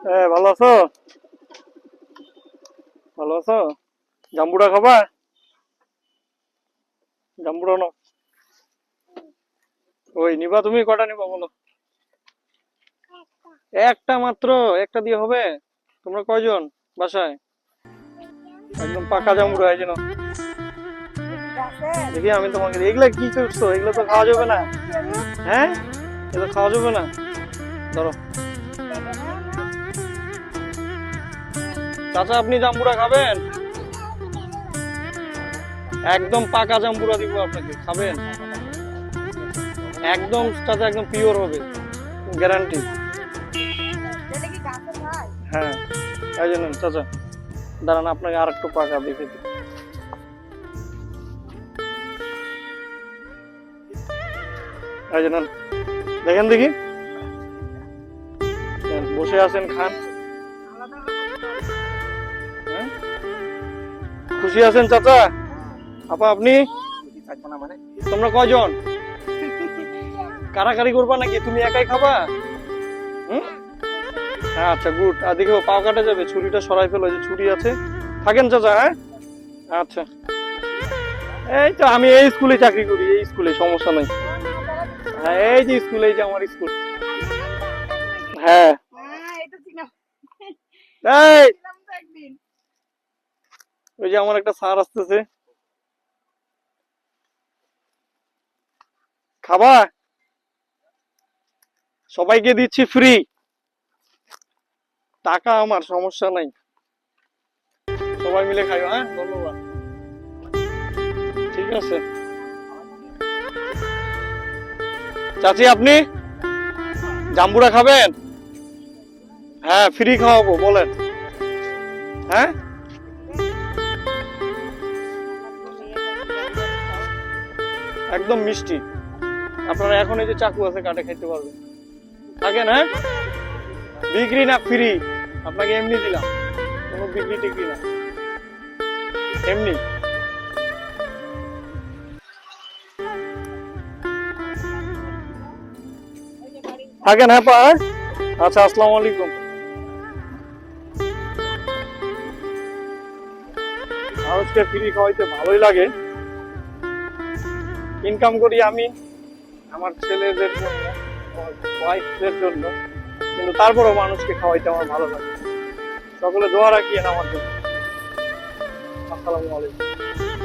হ্যাঁ ভালো আছো? ভালো আছো? জাম্বুড়া খাবা? জাম্বুড়া নাও। ওই, নিবা তুমি, কটা নিবা বলো? একটা মাত্র, একটা দিয়ে হবে? তোমরা কয়জন বাসায়? একদম পাকা জাম্বুড়া এই জন্য দেখি আমি তোমাকে এগুলা কি করছ এগুলো তো খাওয়া যাবে না। হ্যাঁ? এগুলো খাওয়া যাবে না? ধরো। চাচা, আপনি জাম্বুরা খাবেন? একদম পাকা জাম্বুরা দিব আপনাকে, খাবেন? একদম, চাচা, একদম পিওর হবে গ্যারান্টি হ্যাঁ জন্য চাচা। দাঁড়ান, আপনাকে আর একটু পাকা দেখে দিই। দেখেন দেখি। বসে আছেন, খান। খুশি আছেন চাচা? আপা আপনি? তোমরা কয়জন? কারাকারি করবা নাকি? তুমি একাই খাবা? হুম? হ্যাঁ আচ্ছা গুড। আর দেখো পাও কাটা যাবে ছুরিটা সরাই ফেলো যে ছুরি আছে। থাকেন চাচা হ্যাঁ? আচ্ছা। এই তো আমি এই স্কুলে চাকরি করি এই স্কুলে সমস্যা নাই। হ্যাঁ এই যে স্কুল এই যে আমার স্কুল। হ্যাঁ। এই! ওই যে আমার একটা স্যার আসতেছে। খাবা? সবাইকে দিচ্ছি ফ্রি টাকা আমার, সমস্যা নাই। সবাই মিলে খাইও হ্যাঁ? ধন্যবাদ। ঠিক আছে। চাচি, আপনি জাম্বুরা খাবেন? হ্যাঁ ফ্রি খাওয়াবো, বলেন। হ্যাঁ? একদম মিষ্টি। আপনারা এখন এই যে চাকু আছে, কাটে খেতে পারবেন। থাকেন হ্যাঁ? বিক্রি না ফ্রি। আপনাকে এমনি দিলাম। কোনো বিক্রি টিক্রি না। এমনি। থাকেন হ্যাঁ পা? আচ্ছা আসসালামু আলাইকুম। মানুষকে ফ্রি খাওয়াইতে ভালোই লাগে। ইনকাম করি আমি আমার ছেলেদের জন্য, ওয়াইফদের জন্য। কিন্তু তারপরেও মানুষকে খাওয়াইতে আমার ভালো লাগে। সকলে দোয়া রাখিয়েন আমার জন্য। আসসালামু আলাইকুম।